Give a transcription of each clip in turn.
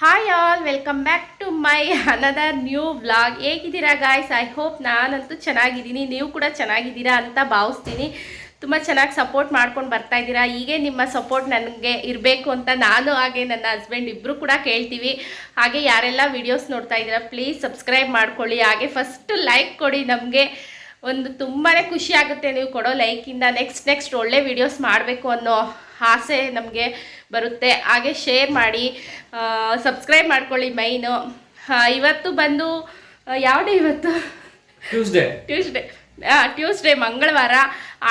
Hi all welcome back to my another new vlog ಹೇಗಿದ್ದೀರಾ guys I hope ನಾನಂತೂ ಚೆನ್ನಾಗಿದ್ದೀನಿ. ನೀವು ಕೂಡ ಚೆನ್ನಾಗಿದ್ದೀರಾ ಅಂತ ಭಾವಿಸ್ತೀನಿ. ತುಂಬ ಚೆನ್ನಾಗಿ ಸಪೋರ್ಟ್ ಮಾಡ್ಕೊಂಡು ಬರ್ತಾ ಇದ್ದೀರಾ? ಹೀಗೆ ನಿಮ್ಮ ಸಪೋರ್ಟ್ ನನಗೆ ಇರಬೇಕು ಅಂತ ನಾನು ಹಾಗೆ ನನ್ನ ಹಸ್ಬೆಂಡ್ ಇಬ್ಬರು ಕೂಡ ಕೇಳ್ತೀವಿ. ಹಾಗೆ ಯಾರೆಲ್ಲ ವಿಡಿಯೋಸ್ ನೋಡ್ತಾ ಇದ್ದೀರಾ ಪ್ಲೀಸ್ ಸಬ್ಸ್ಕ್ರೈಬ್ ಮಾಡ್ಕೊಳ್ಳಿ. ಹಾಗೆ ಫಸ್ಟ್ ಲೈಕ್ ಕೊಡಿ ನಮಗೆ. ಒಂದು ತುಂಬಾ ಖುಷಿ ಆಗುತ್ತೆ ನೀವು ಕೊಡೋ ಲೈಕಿಂದ ನೆಕ್ಸ್ಟ್ ನೆಕ್ಸ್ಟ್ ಒಳ್ಳೆ ವಿಡಿಯೋಸ್ ಮಾಡಬೇಕು ಅನ್ನೋ ಆಸೆ ನಮಗೆ ಬರುತ್ತೆ. ಹಾಗೆ ಶೇರ್ ಮಾಡಿ ಸಬ್ಸ್ಕ್ರೈಬ್ ಮಾಡ್ಕೊಳ್ಳಿ ಮೈನು ಇವತ್ತು ಬಂದು ಯಾವುದೇ ಯಾವ ಡೇ ಇವತ್ತು? ಟ್ಯೂಸ್ಡೇ ಟ್ಯೂಸ್ಡೇ ಟ್ಯೂಸ್ಡೇ ಮಂಗಳವಾರ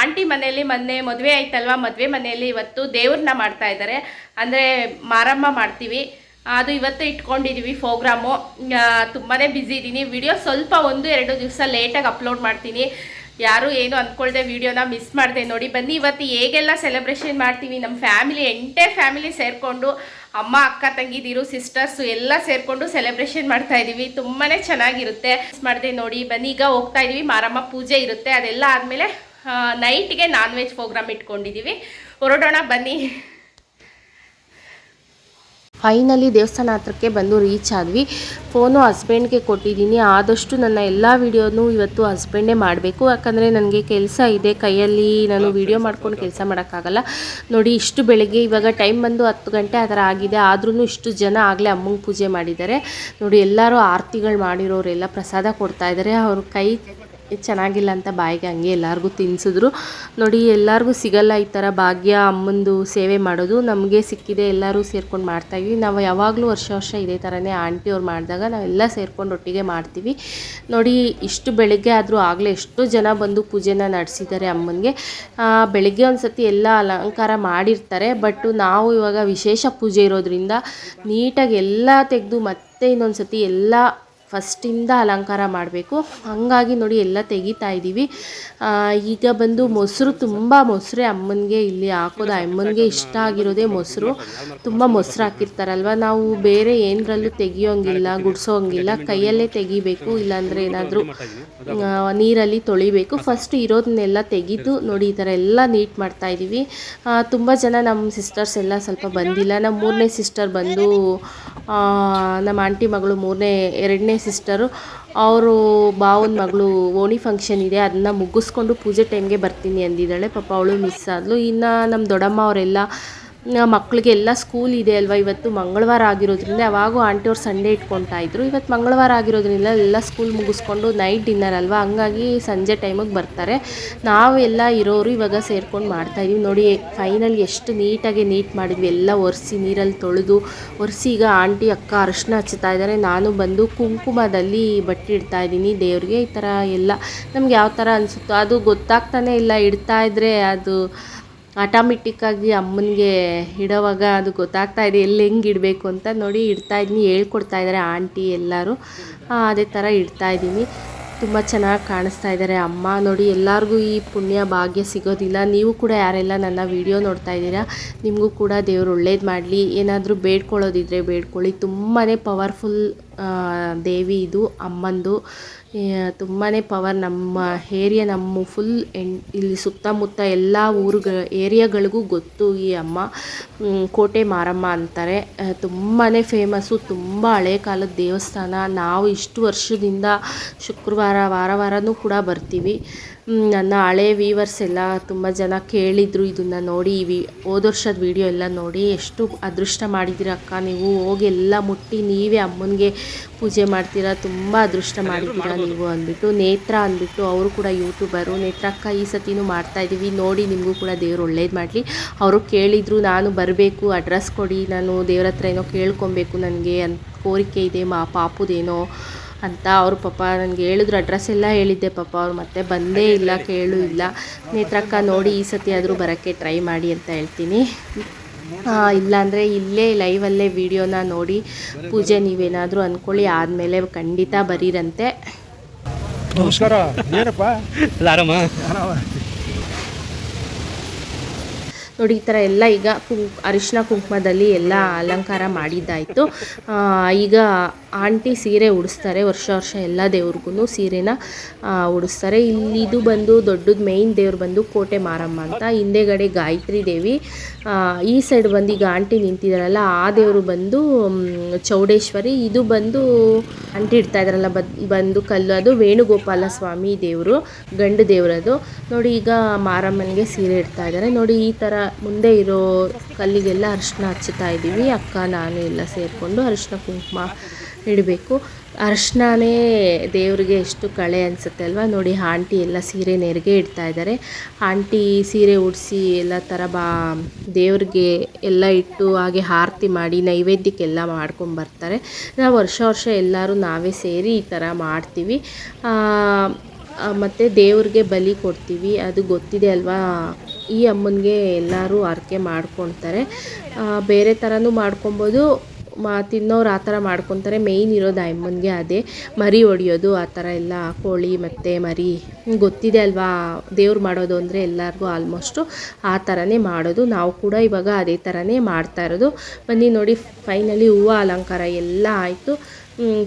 ಆಂಟಿ ಮನೆಯಲ್ಲಿ ಮೊನ್ನೆ ಮದುವೆ ಆಯ್ತಲ್ವಾ? ಮದುವೆ ಮನೆಯಲ್ಲಿ ಇವತ್ತು ದೇವ್ರನ್ನ ಮಾಡ್ತಾ ಇದ್ದಾರೆ. ಅಂದರೆ ಮಾರಮ್ಮ ಮಾಡ್ತೀವಿ. ಅದು ಇವತ್ತು ಇಟ್ಕೊಂಡಿದ್ದೀವಿ ಪ್ರೋಗ್ರಾಮು. ತುಂಬಾ ಬ್ಯುಸಿ ಇದ್ದೀನಿ ವಿಡಿಯೋ ಸ್ವಲ್ಪ ಒಂದು, ಎರಡು ದಿವಸ ಲೇಟಾಗಿ ಅಪ್ಲೋಡ್ ಮಾಡ್ತೀನಿ. ಯಾರು ಏನು ಅಂದ್ಕೊಳ್ದೆ ವಿಡಿಯೋನ ಮಿಸ್ ಮಾಡಿದೆ. ನೋಡಿ, ಬನ್ನಿ, ಇವತ್ತು ಹೇಗೆಲ್ಲ ಸೆಲೆಬ್ರೇಷನ್ ಮಾಡ್ತೀವಿ. ನಮ್ಮ ಫ್ಯಾಮಿಲಿ ಎಂಟೇ ಫ್ಯಾಮಿಲಿ ಸೇರಿಕೊಂಡು, ಅಮ್ಮ, ಅಕ್ಕ ತಂಗಿದಿರು ಸಿಸ್ಟರ್ಸು ಎಲ್ಲ ಸೇರಿಕೊಂಡು ಸೆಲೆಬ್ರೇಷನ್ ಮಾಡ್ತಾ ಇದ್ದೀವಿ ತುಂಬಾ ಚೆನ್ನಾಗಿರುತ್ತೆ. ಮಿಸ್ ಮಾಡಿದೆ, ನೋಡಿ, ಬನ್ನಿ, ಈಗ ಹೋಗ್ತಾ ಇದ್ದೀವಿ ಮಾರಮ್ಮ ಪೂಜೆ ಇರುತ್ತೆ. ಅದೆಲ್ಲ ಆದಮೇಲೆ ನೈಟ್ಗೆ ನಾನ್ ವೆಜ್ ಪ್ರೋಗ್ರಾಮ್ ಇಟ್ಕೊಂಡಿದ್ದೀವಿ ಹೊರಡೋಣ, ಬನ್ನಿ. ಫೈನಲಿ ದೇವಸ್ಥಾನ ಹತ್ರಕ್ಕೆ ಬಂದು ರೀಚ್ ಆದ್ವಿ. ಫೋನು ಹಸ್ಬೆಂಡ್ಗೆ ಕೊಟ್ಟಿದ್ದೀನಿ. ಆದಷ್ಟು ನನ್ನ ಎಲ್ಲ ವೀಡಿಯೋನು ಇವತ್ತು ಹಸ್ಬೆಂಡೇ ಮಾಡಬೇಕು. ಯಾಕಂದರೆ ನನಗೆ ಕೆಲಸ ಇದೆ. ಕೈಯಲ್ಲಿ ನಾನು ವೀಡಿಯೋ ಮಾಡ್ಕೊಂಡು ಕೆಲಸ ಮಾಡೋಕ್ಕಾಗಲ್ಲ. ನೋಡಿ ಇಷ್ಟು ಬೆಳಗ್ಗೆ ಇವಾಗ ಟೈಮ್ ಬಂದು ಹತ್ತು ಗಂಟೆ ಆ ಥರ ಆಗಿದೆ. ಆದ್ರೂ ಇಷ್ಟು ಜನ ಆಗಲೇ ಅಮ್ಮಂಗೆ ಪೂಜೆ ಮಾಡಿದ್ದಾರೆ. ನೋಡಿ ಎಲ್ಲರೂ ಆರತಿಗಳು ಮಾಡಿರೋರೆಲ್ಲ ಪ್ರಸಾದ ಕೊಡ್ತಾ ಇದ್ದಾರೆ. ಅವ್ರ ಕೈ ಚೆನ್ನಾಗಿಲ್ಲ ಅಂತ ಬಾಯಿಗೆ ಹಂಗೆ ಎಲ್ಲರಿಗೂ ತಿನ್ಸಿದ್ರು. ನೋಡಿ, ಎಲ್ಲರಿಗೂ ಸಿಗಲ್ಲ ಈ ಥರ ಭಾಗ್ಯ ಅಮ್ಮಂದು ಸೇವೆ ಮಾಡೋದು. ನಮಗೆ ಸಿಕ್ಕಿದೆ, ಎಲ್ಲರೂ ಸೇರ್ಕೊಂಡು ಮಾಡ್ತಾಯಿದ್ವಿ ನಾವು ಯಾವಾಗಲೂ ವರ್ಷ ವರ್ಷ ಇದೇ ಥರನೇ ಆಂಟಿಯವ್ರು ಮಾಡಿದಾಗ ನಾವೆಲ್ಲ ಸೇರ್ಕೊಂಡು ಒಟ್ಟಿಗೆ ಮಾಡ್ತೀವಿ. ನೋಡಿ, ಇಷ್ಟು ಬೆಳಗ್ಗೆ ಆದರೂ ಆಗಲೇ ಎಷ್ಟೋ ಜನ ಬಂದು ಪೂಜೆನ ನಡೆಸಿದ್ದಾರೆ ಅಮ್ಮನಿಗೆ. ಬೆಳಗ್ಗೆ ಒಂದು ಸತಿ ಎಲ್ಲ ಅಲಂಕಾರ ಮಾಡಿರ್ತಾರೆ, ಬಟ್ ನಾವು ಇವಾಗ ವಿಶೇಷ ಪೂಜೆ ಇರೋದ್ರಿಂದ ನೀಟಾಗಿ ಎಲ್ಲ ತೆಗೆದು ಮತ್ತೆ ಇನ್ನೊಂದು ಸತಿ ಎಲ್ಲ ಫಸ್ಟಿಂದ ಅಲಂಕಾರ ಮಾಡಬೇಕು. ಹಾಗಾಗಿ ನೋಡಿ ಎಲ್ಲ ತೆಗಿತಾ ಇದ್ದೀವಿ. ಈಗ ಬಂದು ಮೊಸರು ತುಂಬ ಮೊಸರೇ ಅಮ್ಮನಿಗೆ ಇಲ್ಲಿ ಹಾಕೋದು. ಅಮ್ಮನಿಗೆ ಇಷ್ಟ ಆಗಿರೋದೇ ಮೊಸರು. ತುಂಬ ಮೊಸರು ಹಾಕಿರ್ತಾರಲ್ವ? ನಾವು ಬೇರೆ ಏನರಲ್ಲೂ ತೆಗಿಯೋಂಗಿಲ್ಲ, ಗುಡ್ಸೋಂಗಿಲ್ಲ. ಕೈಯಲ್ಲೇ ತೆಗಿಬೇಕು, ಇಲ್ಲಾಂದರೆ ಏನಾದರೂ ನೀರಲ್ಲಿ ತೊಳಿಬೇಕು. ಫಸ್ಟ್ ಇರೋದನ್ನೆಲ್ಲ ತೆಗೆದು ನೋಡಿ ಈ ಥರ ಎಲ್ಲ ನೀಟ್ ಮಾಡ್ತಾ ಇದ್ದೀವಿ. ತುಂಬ ಜನ ನಮ್ಮ ಸಿಸ್ಟರ್ಸ್ ಎಲ್ಲ ಸ್ವಲ್ಪ ಬಂದಿಲ್ಲ. ನಮ್ಮ ಮೂರನೇ ಸಿಸ್ಟರ್ ಬಂದು ನಮ್ಮ ಆಂಟಿ ಮಗಳು ಮೂರನೇ, ಎರಡನೇ ಸಿಸ್ಟರು ಅವರು ಬಾವನ ಮಗಳು ಓಣಿ ಫಂಕ್ಷನ್ ಇದೆ ಅದನ್ನ ಮುಗಿಸ್ಕೊಂಡು ಪೂಜೆ ಟೈಮ್ಗೆ ಬರ್ತೀನಿ ಅಂದಿದ್ದಾಳೆ. ಪಾಪ ಅವಳು ಮಿಸ್ ಆದಳು ಇನ್ನು ನಮ್ಮ ದೊಡ್ಡಮ್ಮ ಅವರೆಲ್ಲ ಮಕ್ಕಳಿಗೆಲ್ಲ ಸ್ಕೂಲ್ ಇದೆ ಅಲ್ವಾ? ಇವತ್ತು ಮಂಗಳವಾರ ಆಗಿರೋದ್ರಿಂದ ಯಾವಾಗೂ ಆಂಟಿಯವ್ರು ಸಂಡೇ ಇಟ್ಕೊತಾ ಇದ್ರು. ಇವತ್ತು ಮಂಗಳವಾರ ಆಗಿರೋದ್ರಿಂದ ಎಲ್ಲ ಸ್ಕೂಲ್ ಮುಗಿಸ್ಕೊಂಡು ನೈಟ್ ಡಿನ್ನರ್ ಅಲ್ವಾ? ಹಂಗಾಗಿ ಸಂಜೆ ಟೈಮಿಗೆ ಬರ್ತಾರೆ. ನಾವೆಲ್ಲ ಇರೋರು ಇವಾಗ ಸೇರ್ಕೊಂಡು ಮಾಡ್ತಾಯಿದ್ದೀವಿ ನೋಡಿ ಫೈನಲ್ ಎಷ್ಟು ನೀಟಾಗಿ ನೀಟ್ ಮಾಡಿದ್ವಿ. ಎಲ್ಲ ಒರೆಸಿ ನೀರಲ್ಲಿ ತೊಳೆದು, ಒರೆಸಿ ಈಗ ಆಂಟಿ ಅಕ್ಕ, ಅರಿಶಿನ ಹಚ್ಚುತ್ತಾ ಇದ್ದಾರೆ. ನಾನು ಬಂದು ಕುಂಕುಮದಲ್ಲಿ ಬಟ್ಟೆ ಇಡ್ತಾ ಇದ್ದೀನಿ. ದೇವ್ರಿಗೆ ಈ ಥರ ಎಲ್ಲ ನಮ್ಗೆ ಯಾವ ಥರ ಅನಿಸುತ್ತೋ ಅದು ಗೊತ್ತಾಗ್ತಾನೆ ಇಲ್ಲ. ಇಡ್ತಾ ಇದ್ದರೆ ಅದು ಆಟೋಮೆಟಿಕ್ಕಾಗಿ ಅಮ್ಮನಿಗೆ ಇಡೋವಾಗ ಅದು ಗೊತ್ತಾಗ್ತಾ ಇದೆ, ಎಲ್ಲಿ ಹೆಂಗೆ ಇಡಬೇಕು ಅಂತ ನೋಡಿ ಇಡ್ತಾ ಇದ್ದೀನಿ ಹೇಳ್ಕೊಡ್ತಾ ಇದ್ದಾರೆ ಆಂಟಿ ಎಲ್ಲರೂ. ಅದೇ ಥರ ಇಡ್ತಾ ಇದ್ದೀನಿ. ತುಂಬ ಚೆನ್ನಾಗಿ ಕಾಣಿಸ್ತಾ ಇದ್ದಾರೆ ಅಮ್ಮ. ನೋಡಿ, ಎಲ್ಲರಿಗೂ ಈ ಪುಣ್ಯ ಭಾಗ್ಯ ಸಿಗೋದಿಲ್ಲ. ನೀವು ಕೂಡ ಯಾರೆಲ್ಲ ನನ್ನ ವಿಡಿಯೋ ನೋಡ್ತಾ ಇದ್ದೀರಾ, ನಿಮಗೂ ಕೂಡ ದೇವರು ಒಳ್ಳೇದು ಮಾಡಲಿ. ಏನಾದರೂ ಬೇಡ್ಕೊಳ್ಳೋದಿದ್ರೆ ಬೇಡ್ಕೊಳ್ಳಿ. ತುಂಬಾ ಪವರ್ಫುಲ್ ದೇವಿ ಇದು, ಅಮ್ಮಂದು. ತುಂಬಾ ಪವರ್ ನಮ್ಮ ಏರಿಯಾ ನಮ್ಮ ಫುಲ್ ಇಲ್ಲಿ ಸುತ್ತಮುತ್ತ ಎಲ್ಲ ಊರುಗಳ ಏರಿಯಾಗಳಿಗೂ ಗೊತ್ತು ಈ ಅಮ್ಮ. ಕೋಟೆ ಮಾರಮ್ಮ ಅಂತಾರೆ. ತುಂಬಾ ಫೇಮಸ್ಸು ತುಂಬ ಹಳೆ ಕಾಲದ ದೇವಸ್ಥಾನ. ನಾವು ಇಷ್ಟು ವರ್ಷದಿಂದ ಶುಕ್ರವಾರ, ವಾರ ವಾರವೂ ಕೂಡ ಬರ್ತೀವಿ. ನನ್ನ ಹಳೆ ವೀವರ್ಸ್ ಎಲ್ಲ ತುಂಬ ಜನ ಕೇಳಿದರು ಇದನ್ನು ನೋಡಿ. ಈ ವಿ ಹೋದ ವರ್ಷದ ವೀಡಿಯೋ ಎಲ್ಲ ನೋಡಿ. ಎಷ್ಟು ಅದೃಷ್ಟ ಮಾಡಿದ್ದೀರ ಅಕ್ಕ ನೀವು? ಹೋಗಿ ಎಲ್ಲ ಮುಟ್ಟಿ ನೀವೇ ಅಮ್ಮನಿಗೆ ಪೂಜೆ ಮಾಡ್ತೀರಾ? ತುಂಬ ಅದೃಷ್ಟ ಮಾಡಿದ್ದೀರಾ ನೀವು ಅಂದ್ಬಿಟ್ಟು. ನೇತ್ರ ಅಂದ್ಬಿಟ್ಟು ಅವರು ಕೂಡ ಯೂಟ್ಯೂಬರು ನೇತ್ರ ಅಕ್ಕ ಈ ಸತಿನೂ ಮಾಡ್ತಾ ಇದ್ದೀವಿ. ನೋಡಿ ನಿಮಗೂ ಕೂಡ ದೇವ್ರು ಒಳ್ಳೇದು ಮಾಡಲಿ. ಅವರು ಕೇಳಿದರು ನಾನು ಬರಬೇಕು ಅಡ್ರೆಸ್ ಕೊಡಿ ನಾನು ದೇವ್ರ ಹತ್ರ ಏನೋ ಕೇಳ್ಕೊಬೇಕು ನನಗೆ ಅಂತ ಕೋರಿಕೆ ಇದೆ. ಮಾ ಪಾಪುದೇನೋ. ಅಂತ ಅವರು ಪಾಪ ನನಗೆ ಹೇಳಿದ್ರು. ಅಡ್ರೆಸ್ ಎಲ್ಲ ಹೇಳಿದ್ದೆ ಪಾಪ. ಅವ್ರು ಮತ್ತೆ ಬಂದೇ ಇಲ್ಲ ಕೇಳು ಇಲ್ಲ. ನೇತ್ರಕ್ಕ ನೋಡಿ ಈ ಸತಿ ಆದರೂ ಬರೋಕ್ಕೆ ಟ್ರೈ ಮಾಡಿ ಅಂತ ಹೇಳ್ತೀನಿ. ಆ, ಇಲ್ಲಾಂದರೆ ಇಲ್ಲೇ ಲೈವಲ್ಲೇ ವಿಡಿಯೋನ ನೋಡಿ ಪೂಜೆ ನೀವೇನಾದರೂ ಅಂದ್ಕೊಳ್ಳಿ ಆದಮೇಲೆ ಖಂಡಿತ ಬರೀರಂತೆ. ನಮಸ್ಕಾರ. ಏನಪ್ಪ ಆರಾಮ. ನೋಡಿ, ಈ ಥರ ಎಲ್ಲ ಈಗ ಕುಂ ಅರಿಶಿನ ಕುಂಕುಮದಲ್ಲಿ ಎಲ್ಲ ಅಲಂಕಾರ ಮಾಡಿದ್ದಾಯಿತು. ಈಗ ಆಂಟಿ ಸೀರೆ ಉಡಿಸ್ತಾರೆ. ವರ್ಷ ವರ್ಷ ಎಲ್ಲ ದೇವ್ರಿಗೂ ಸೀರೆನ ಉಡಿಸ್ತಾರೆ. ಇಲ್ಲಿ ಇದು ಬಂದು ದೊಡ್ಡದು ಮೇಯ್ನ್ ದೇವ್ರು ಬಂದು ಕೋಟೆ ಮಾರಮ್ಮ ಅಂತ, ಹಿಂದೆಗಡೆ ಗಾಯತ್ರಿ ದೇವಿ ಈ ಸೈಡ್ ಬಂದು ಈಗ ಆಂಟಿ ನಿಂತಿದ್ದಾರಲ್ಲ, ಆ ದೇವರು ಬಂದು ಚೌಡೇಶ್ವರಿ, ಇದು ಬಂದು ಆಂಟಿ ಇಡ್ತಾ ಇದ್ದಾರಲ್ಲ ಬಂದು ಕಲ್ಲು ಅದು, ವೇಣುಗೋಪಾಲ ಸ್ವಾಮಿ ದೇವರು, ಗಂಡು ದೇವರದು ನೋಡಿ, ಈಗ ಮಾರಮ್ಮನಿಗೆ ಸೀರೆ ಇಡ್ತಾ ಇದ್ದಾರೆ. ನೋಡಿ, ಈ ಥರ ಮುಂದೆ ಇರೋ ಕಲ್ಲಿಗೆಲ್ಲ ಅರಿಶಿನ ಹಚ್ಚುತ್ತಾ ಇದ್ದೀವಿ. ಅಕ್ಕ, ನಾನು ಎಲ್ಲ ಸೇರಿಕೊಂಡು ಅರಿಶಿನ ಕುಂಕುಮ ಇಡಬೇಕು. ಅರಿಶಿನನೇ ದೇವರಿಗೆ ಎಷ್ಟು ಕಳೆ ಅನಿಸುತ್ತೆ ಅಲ್ವಾ? ನೋಡಿ, ಆಂಟಿ ಎಲ್ಲ ಸೀರೆ ನೆರಿಗೆ ಇಡ್ತಾ ಇದ್ದಾರೆ. ಆಂಟಿ ಸೀರೆ ಉಡಿಸಿ ಎಲ್ಲ ಥರ ಬಾ, ದೇವ್ರಿಗೆ ಎಲ್ಲ ಇಟ್ಟು ಹಾಗೆ ಆರತಿ ಮಾಡಿ, ನೈವೇದ್ಯಕ್ಕೆಲ್ಲ ಮಾಡ್ಕೊಂಬರ್ತಾರೆ ನಾವು ವರ್ಷ ವರ್ಷ ಎಲ್ಲರೂ ನಾವೇ ಸೇರಿ ಈ ಥರ ಮಾಡ್ತೀವಿ. ಮತ್ತು ದೇವ್ರಿಗೆ ಬಲಿ ಕೊಡ್ತೀವಿ. ಅದು ಗೊತ್ತಿದೆ ಅಲ್ವಾ? ಈ ಅಮ್ಮನಿಗೆ ಎಲ್ಲರೂ ಹರಕೆ ಮಾಡ್ಕೊಳ್ತಾರೆ. ಬೇರೆ ಥರನೂ ಮಾಡ್ಕೊಬೋದು ಮಾ, ತಿನ್ನೋರು ಆ ಥರ ಮಾಡ್ಕೊತಾರೆ ಮೇಯ್ನ್ ಇರೋದು ಅಮ್ಮನಿಗೆ ಅದೇ. ಮರಿ ಹೊಡಿಯೋದು ಆ ಥರ ಎಲ್ಲ, ಕೋಳಿ ಮತ್ತು ಮರಿ. ಗೊತ್ತಿದೆ ಅಲ್ವಾ? ದೇವ್ರು ಮಾಡೋದು ಅಂದರೆ ಎಲ್ಲರಿಗೂ ಆಲ್ಮೋಸ್ಟು ಆ ಥರನೇ ಮಾಡೋದು. ನಾವು ಕೂಡ ಇವಾಗ ಅದೇ ಥರನೇ ಮಾಡ್ತಾ ಇರೋದು. ಬನ್ನಿ ನೋಡಿ ಫೈನಲಿ ಹೂವು ಅಲಂಕಾರ ಎಲ್ಲ ಆಯಿತು.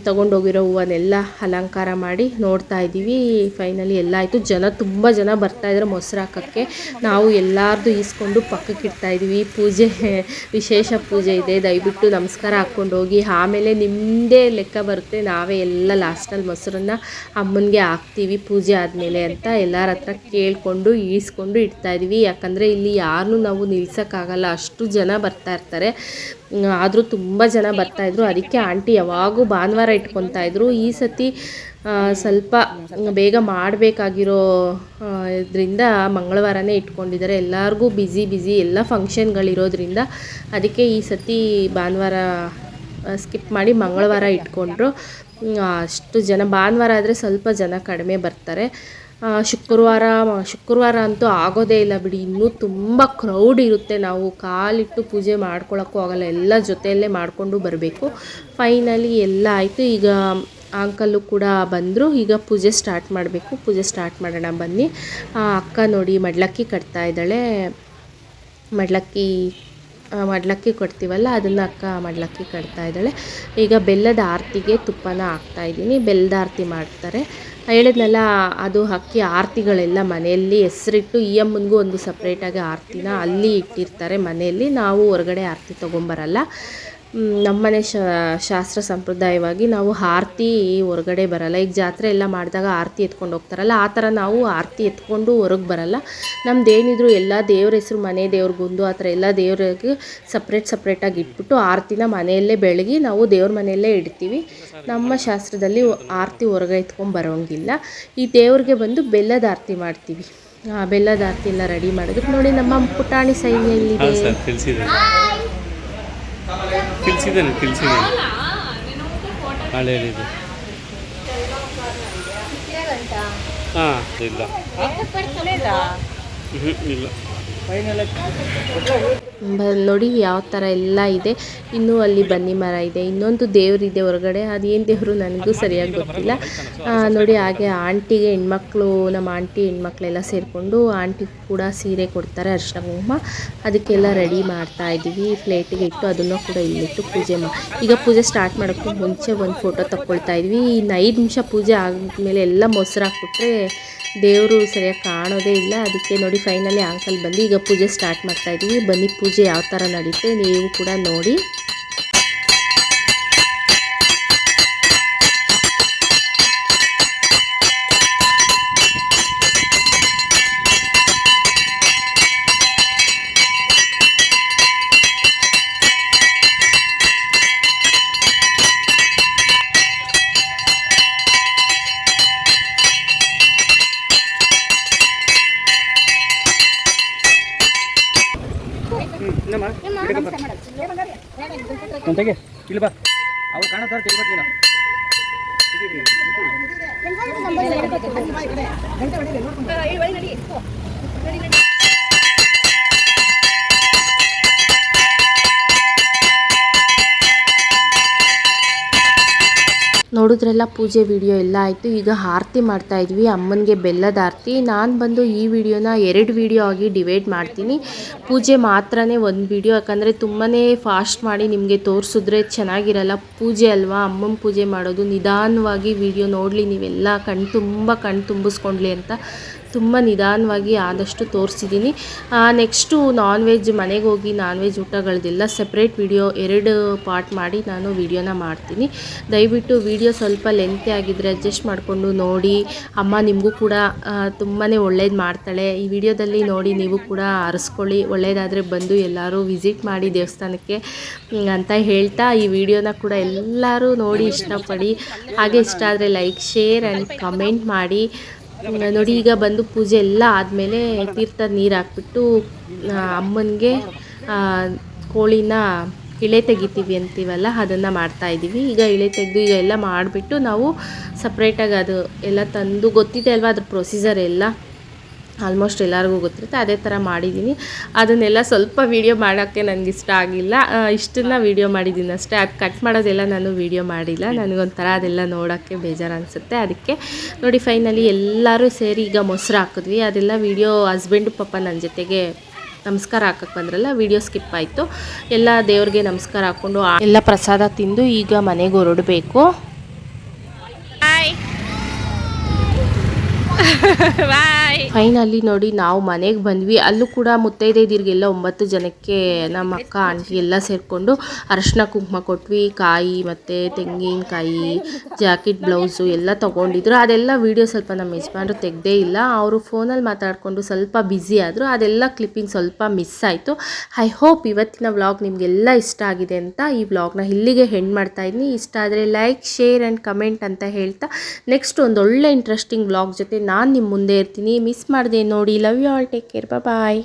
ತೊಗೊಂಡೋಗಿರೋ ಹೂವನ್ನೆಲ್ಲ ಅಲಂಕಾರ ಮಾಡಿ ನೋಡ್ತಾ ಇದ್ದೀವಿ. ಫೈನಲಿ ಎಲ್ಲ ಆಯಿತು. ಜನ ತುಂಬ ಜನ ಬರ್ತಾಯಿದ್ರು ಮೊಸರು ಹಾಕೋಕ್ಕೆ. ನಾವು ಎಲ್ಲಾರ್ದು ಈಸ್ಕೊಂಡು ಪಕ್ಕಕ್ಕೆ ಇಡ್ತಾ ಇದ್ದೀವಿ. ಪೂಜೆ, ವಿಶೇಷ ಪೂಜೆ ಇದೆ. ದಯವಿಟ್ಟು ನಮಸ್ಕಾರ ಹಾಕ್ಕೊಂಡು ಹೋಗಿ. ಆಮೇಲೆ ನಿಮ್ಮದೇ ಲೆಕ್ಕ ಬರುತ್ತೆ. ನಾವೇ ಎಲ್ಲ ಲಾಸ್ಟಲ್ಲಿ ಮೊಸರನ್ನ ಅಮ್ಮನಿಗೆ ಹಾಕ್ತೀವಿ ಪೂಜೆ ಆದಮೇಲೆ ಅಂತ ಎಲ್ಲರ ಹತ್ರ ಕೇಳಿಕೊಂಡು ಈಸ್ಕೊಂಡು ಇಡ್ತಾಯಿದ್ವಿ ಯಾಕಂದರೆ ಇಲ್ಲಿ ಯಾರನ್ನೂ ನಾವು ನಿಲ್ಸೋಕ್ಕಾಗಲ್ಲ. ಅಷ್ಟು ಜನ ಬರ್ತಾ ಇರ್ತಾರೆ. ಆದರೂ ತುಂಬ ಜನ ಬರ್ತಾಯಿದ್ರು ಅದಕ್ಕೆ ಆಂಟಿ ಯಾವಾಗೂ ಭಾನುವಾರ ಇಟ್ಕೊತಾ ಇದ್ರು. ಈ ಸತಿ ಸ್ವಲ್ಪ ಬೇಗ ಮಾಡಬೇಕಾಗಿರೋ ಇದರಿಂದ ಮಂಗಳವಾರನೇ ಇಟ್ಕೊಂಡಿದ್ದಾರೆ. ಎಲ್ಲರಿಗೂ ಬ್ಯುಸಿ ಬ್ಯುಸಿ ಎಲ್ಲ ಫಂಕ್ಷನ್ಗಳಿರೋದ್ರಿಂದ ಅದಕ್ಕೆ ಈ ಸತಿ ಭಾನುವಾರ ಸ್ಕಿಪ್ ಮಾಡಿ ಮಂಗಳವಾರ ಇಟ್ಕೊಂಡ್ರು. ಅಷ್ಟು ಜನ ಭಾನುವಾರ ಆದರೆ ಸ್ವಲ್ಪ ಜನ ಕಡಿಮೆ ಬರ್ತಾರೆ. ಶುಕ್ರವಾರ ಶುಕ್ರವಾರ ಅಂತೂ ಆಗೋದೇ ಇಲ್ಲ ಬಿಡಿ. ಇನ್ನೂ ತುಂಬ ಕ್ರೌಡ್ ಇರುತ್ತೆ. ನಾವು ಕಾಲಿಟ್ಟು ಪೂಜೆ ಮಾಡ್ಕೊಳ್ಳೋಕ್ಕೂ ಆಗಲ್ಲ. ಎಲ್ಲ ಜೊತೆಯಲ್ಲೇ ಮಾಡಿಕೊಂಡು ಬರಬೇಕು. ಫೈನಲಿ ಎಲ್ಲ ಆಯಿತು. ಈಗ ಅಂಕಲ್ಲು ಕೂಡ ಬಂದರು. ಈಗ ಪೂಜೆ ಸ್ಟಾರ್ಟ್ ಮಾಡಬೇಕು. ಪೂಜೆ ಸ್ಟಾರ್ಟ್ ಮಾಡೋಣ ಬನ್ನಿ. ಅಕ್ಕ ನೋಡಿ ಮಡ್ಲಕ್ಕಿ ಕಟ್ತಾ ಇದ್ದಾಳೆ. ಮಡ್ಲಕ್ಕಿ ಮಡ್ಲಕ್ಕಿ ಕೊಡ್ತೀವಲ್ಲ, ಅದನ್ನು ಅಕ್ಕ ಮಡ್ಲಕ್ಕಿ ಕಟ್ತಾ ಇದ್ದಾಳೆ. ಈಗ ಬೆಲ್ಲದ ಆರತಿಗೆ ತುಪ್ಪನ ಹಾಕ್ತಾ ಇದ್ದೀನಿ. ಬೆಲ್ಲದ ಆರತಿ ಮಾಡ್ತಾರೆ. ಹೇಳಿದ್ನಲ್ಲ, ಅದು ಅಕ್ಕಿ ಆರತಿಗಳೆಲ್ಲ ಮನೆಯಲ್ಲಿ ಹೆಸರಿಟ್ಟು ಈ ಅಮ್ಮನಿಗೂ ಒಂದು ಸಪ್ರೇಟಾಗಿ ಆರತಿನ ಅಲ್ಲಿ ಇಟ್ಟಿರ್ತಾರೆ ಮನೆಯಲ್ಲಿ. ನಾವು ಹೊರಗಡೆ ಆರತಿ ತೊಗೊಂಬರಲ್ಲ. ನಮ್ಮನೆ ಶಾಸ್ತ್ರ ಸಂಪ್ರದಾಯವಾಗಿ ನಾವು ಆರತಿ ಹೊರಗಡೆ ಬರಲ್ಲ. ಈಗ ಜಾತ್ರೆ ಎಲ್ಲ ಮಾಡಿದಾಗ ಆರತಿ ಎತ್ಕೊಂಡು ಹೋಗ್ತಾರಲ್ಲ ಆ ಥರ ನಾವು ಆರತಿ ಎತ್ಕೊಂಡು ಹೊರಗೆ ಬರಲ್ಲ. ನಮ್ದು ಏನಿದ್ರು ಎಲ್ಲ ದೇವ್ರ ಹೆಸರು ಮನೆ ದೇವ್ರಿಗೊಂದು ಆ ಥರ ಎಲ್ಲ ದೇವ್ರಿಗೆ ಸಪ್ರೇಟ್ ಸಪ್ರೇಟಾಗಿ ಇಟ್ಬಿಟ್ಟು ಆರತಿನ ಮನೆಯಲ್ಲೇ ಬೆಳಗಿ ನಾವು ದೇವ್ರ ಮನೆಯಲ್ಲೇ ಇಡ್ತೀವಿ. ನಮ್ಮ ಶಾಸ್ತ್ರದಲ್ಲಿ ಆರತಿ ಹೊರಗೆ ಎತ್ಕೊಂಡು ಬರೋಂಗಿಲ್ಲ. ಈ ದೇವ್ರಿಗೆ ಬಂದು ಬೆಲ್ಲದ ಆರತಿ ಮಾಡ್ತೀವಿ. ಆ, ಬೆಲ್ಲದ ಆರತಿ ಎಲ್ಲ ರೆಡಿ ಮಾಡಿದ್ರು. ನೋಡಿ ನಮ್ಮ ಪುಟಾಣಿ ಸೈನ್ಯ ಇಲ್ಲಿದೆ ತಿಳಿಸಿದ್ದೇನೆ ತಿಳಿಸಿದ್ದೇನೆ. ಹೇಳಿದ್ದು. ಹಾಂ ಇಲ್ಲ. ಹ್ಞೂ ಇಲ್ಲ. ನೋಡಿ ಯಾವ ಥರ ಎಲ್ಲ ಇದೆ. ಇನ್ನೂ ಅಲ್ಲಿ ಬನ್ನಿ ಮರ ಇದೆ. ಇನ್ನೊಂದು ದೇವರಿದೆ ಹೊರಗಡೆ. ಅದೇನು ದೇವರು ನನಗೂ ಸರಿಯಾಗಿ ಗೊತ್ತಿಲ್ಲ. ನೋಡಿ ಹಾಗೆ ಆಂಟಿಗೆ ಹೆಣ್ಮಕ್ಳು ನಮ್ಮ ಆಂಟಿ ಹೆಣ್ಮಕ್ಳೆಲ್ಲ ಸೇರಿಕೊಂಡು ಆಂಟಿ ಕೂಡ ಸೀರೆ ಕೊಡ್ತಾರೆ ಅರ್ಶನ ಕುಂಕುಮ ಅದಕ್ಕೆಲ್ಲ ರೆಡಿ ಮಾಡ್ತಾ ಇದ್ದೀವಿ. ಪ್ಲೇಟಿಗೆ ಇಟ್ಟು ಅದನ್ನು ಕೂಡ ಇಲ್ಲಿಟ್ಟು ಪೂಜೆ ಮಾ ಈಗ ಪೂಜೆ ಸ್ಟಾರ್ಟ್ ಮಾಡೋಕ್ಕೂ ಮುಂಚೆ ಒಂದು ಫೋಟೋ ತಗೊಳ್ತಾ ಇದ್ವಿ. ಇನ್ನು ಐದು ನಿಮಿಷ ಪೂಜೆ ಆದಮೇಲೆ ಎಲ್ಲ ಮೊಸರು ಹಾಕ್ಬಿಟ್ರೆ ದೇವರು ಸರಿಯಾಗಿ ಕಾಣೋದೇ ಇಲ್ಲ. ಅದಕ್ಕೆ ನೋಡಿ ಫೈನಲಿ ಅಂಕಲ್ ಬಂದು ಈಗ ಪೂಜೆ ಸ್ಟಾರ್ಟ್ ಮಾಡ್ತಾ ಇದ್ದೀವಿ. ಬನ್ನಿ ಪೂಜೆ ಯಾವ ಥರ ನಡೀತೆ ನೀವು ಕೂಡ ನೋಡಿ. ತೆಗೆ. ಇಲ್ಲಿ ಬಾ. ಅವ್ರು ಕಾಣತ್ತಾರ ತೆಗಿಬೇಕು ನೀನು. ನೋಡಿದ್ರೆಲ್ಲ ಪೂಜೆ ವಿಡಿಯೋ ಎಲ್ಲ ಆಯಿತು. ಈಗ ಆರತಿ ಮಾಡ್ತಾ ಇದ್ವಿ. ಅಮ್ಮನಿಗೆ ಬೆಲ್ಲದ ಆರತಿ. ನಾನು ಬಂದು ಈ ವಿಡಿಯೋನ ಎರಡು ವಿಡಿಯೋ ಆಗಿ ಡಿವೈಡ್ ಮಾಡ್ತೀನಿ. ಪೂಜೆ ಮಾತ್ರನೇ ಒಂದು ವಿಡಿಯೋ, ಯಾಕಂದರೆ ತುಂಬಾ ಫಾಸ್ಟ್ ಮಾಡಿ ನಿಮಗೆ ತೋರಿಸಿದ್ರೆ ಚೆನ್ನಾಗಿರಲ್ಲ. ಪೂಜೆ ಅಲ್ವಾ? ಅಮ್ಮನ ಪೂಜೆ ಮಾಡೋದು ನಿಧಾನವಾಗಿ ವಿಡಿಯೋ ನೋಡಲಿ ನೀವೆಲ್ಲ. ಕಣ್ ತುಂಬ ಕಣ್ ತುಂಬಿಸ್ಕೊಂಡ್ಲಿ ಅಂತ. ತುಂಬ ನಿಧಾನವಾಗಿ ಆದಷ್ಟು ತೋರಿಸಿದ್ದೀನಿ. ನೆಕ್ಸ್ಟು ನಾನ್ ವೆಜ್ ಮನೆಗೆ ಹೋಗಿ ನಾನ್ ವೆಜ್ ಊಟಗಳದ್ದೆಲ್ಲ ಸಪ್ರೇಟ್ ವಿಡಿಯೋ ಎರಡು ಪಾರ್ಟ್ ಮಾಡಿ ನಾನು ವಿಡಿಯೋನ ಮಾಡ್ತೀನಿ. ದಯವಿಟ್ಟು ವಿಡಿಯೋ ಸ್ವಲ್ಪ ಲೆಂತೆ ಆಗಿದ್ದರೆ ಅಡ್ಜಸ್ಟ್ ಮಾಡಿಕೊಂಡು ನೋಡಿ. ಅಮ್ಮ ನಿಮಗೂ ಕೂಡ ತುಂಬಾ ಒಳ್ಳೇದು ಮಾಡ್ತಾಳೆ. ಈ ವಿಡಿಯೋದಲ್ಲಿ ನೋಡಿ ನೀವು ಕೂಡ ಅರಸ್ಕೊಳ್ಳಿ ಒಳ್ಳೆಯದಾದರೆ ಬಂದು ಎಲ್ಲರೂ ವಿಸಿಟ್ ಮಾಡಿ ದೇವಸ್ಥಾನಕ್ಕೆ ಅಂತ ಹೇಳ್ತಾ ಈ ವಿಡಿಯೋನ ಕೂಡ ಎಲ್ಲರೂ ನೋಡಿ ಇಷ್ಟಪಡಿ. ಹಾಗೆ ಇಷ್ಟ ಆದರೆ ಲೈಕ್ ಶೇರ್ ಆ್ಯಂಡ್ ಕಮೆಂಟ್ ಮಾಡಿ. ನೋಡಿ, ಈಗ ಬಂದು ಪೂಜೆ ಎಲ್ಲ ಆದಮೇಲೆ ತೀರ್ಥ ನೀರು ಹಾಕ್ಬಿಟ್ಟು ಅಮ್ಮನಿಗೆ ಕೋಳಿನ ಇಳೆ ತೆಗಿತೀವಿ ಅಂತೀವಲ್ಲ, ಅದನ್ನು ಮಾಡ್ತಾ ಇದ್ದೀವಿ ಈಗ ಇಳೆ ತೆಗೆದು ಈಗ ಎಲ್ಲ ಮಾಡಿಬಿಟ್ಟು ನಾವು ಸಪ್ರೇಟಾಗಿ ಅದು ಎಲ್ಲ ತಂದು, ಗೊತ್ತಿದೆ ಅಲ್ವಾ ಅದ್ರ ಪ್ರೊಸೀಜರ್ ಎಲ್ಲ? ಆಲ್ಮೋಸ್ಟ್ ಎಲ್ಲರಿಗೂ ಗೊತ್ತಿರುತ್ತೆ, ಅದೇ ಥರ ಮಾಡಿದ್ದೀನಿ. ಅದನ್ನೆಲ್ಲ ಸ್ವಲ್ಪ ವೀಡಿಯೋ ಮಾಡೋಕ್ಕೆ ನನಗೆ ಇಷ್ಟ ಆಗಿಲ್ಲ ಇಷ್ಟನ್ನ ವೀಡಿಯೋ ಮಾಡಿದ್ದೀನಿ ಅಷ್ಟೇ. ಅದು ಕಟ್ ಮಾಡೋದೆಲ್ಲ ನಾನು ವೀಡಿಯೋ ಮಾಡಿಲ್ಲ. ನನಗೊಂಥರ ಅದೆಲ್ಲ ನೋಡೋಕ್ಕೆ ಬೇಜಾರು ಅನಿಸುತ್ತೆ ಅದಕ್ಕೆ ನೋಡಿ ಫೈನಲಿ ಎಲ್ಲರೂ ಸೇರಿ ಈಗ ಮೊಸರು ಹಾಕಿದ್ವಿ. ಅದೆಲ್ಲ ವೀಡಿಯೋ ಹಸ್ಬೆಂಡು ಪಾಪ ನನ್ನ ಜೊತೆಗೆ ನಮಸ್ಕಾರ ಹಾಕಕ್ಕೆ ಬಂದ್ರಲ್ಲ ವಿಡಿಯೋ ಸ್ಕಿಪ್ ಆಯಿತು. ಎಲ್ಲ ದೇವ್ರಿಗೆ ನಮಸ್ಕಾರ ಹಾಕ್ಕೊಂಡು ಎಲ್ಲ ಪ್ರಸಾದ ತಿಂದು ಈಗ ಮನೆಗೆ ಹೊರಡಬೇಕು. ಫೈನಲಿ ನೋಡಿ, ನಾವು ಮನೆಗೆ ಬಂದ್ವಿ. ಅಲ್ಲೂ ಕೂಡ ಮುತ್ತೈದೆಯರಿಗೆಲ್ಲ ಒಂಬತ್ತು ಜನಕ್ಕೆ ನಮ್ಮ ಅಕ್ಕ, ಆಂಟಿ ಎಲ್ಲ ಸೇರಿಕೊಂಡು ಅರಶಿನ ಕುಂಕುಮ ಕೊಟ್ವಿ. ಕಾಯಿ ಮತ್ತು ತೆಂಗಿನಕಾಯಿ, ಜಾಕೆಟ್, ಬ್ಲೌಸು ಎಲ್ಲ ತೊಗೊಂಡಿದ್ರು. ಅದೆಲ್ಲ ವೀಡಿಯೋ ಸ್ವಲ್ಪ ನಮ್ಮ ಯಜಮಾನ್ರು ತೆಗ್ದೇ ಇಲ್ಲ. ಅವರು ಫೋನಲ್ಲಿ ಮಾತಾಡಿಕೊಂಡು ಸ್ವಲ್ಪ ಬ್ಯುಸಿ ಆದರು. ಅದೆಲ್ಲ ಕ್ಲಿಪ್ಪಿಂಗ್ ಸ್ವಲ್ಪ ಮಿಸ್ ಆಯಿತು. ಐ ಹೋಪ್ ಇವತ್ತಿನ ವ್ಲಾಗ್ ನಿಮಗೆಲ್ಲ ಇಷ್ಟ ಆಗಿದೆ ಅಂತ ಈ ವ್ಲಾಗ್ನ ಇಲ್ಲಿಗೆ ಹೆಣ್ಣು ಮಾಡ್ತಾ ಇದ್ದೀನಿ. ಇಷ್ಟ ಆದರೆ ಲೈಕ್ ಶೇರ್ ಆ್ಯಂಡ್ ಕಮೆಂಟ್ ಅಂತ ಹೇಳ್ತಾ ನೆಕ್ಸ್ಟ್ ಒಂದು ಒಳ್ಳೆ ಇಂಟ್ರೆಸ್ಟಿಂಗ್ ವ್ಲಾಗ್ ಜೊತೆ ನಾನು ನಿಮ್ಮ ಮುಂದೆ ಇರ್ತೀನಿ. ಮಿಸ್ ಮಾಡಿದೆ ನೋಡಿ. Love you all take care bye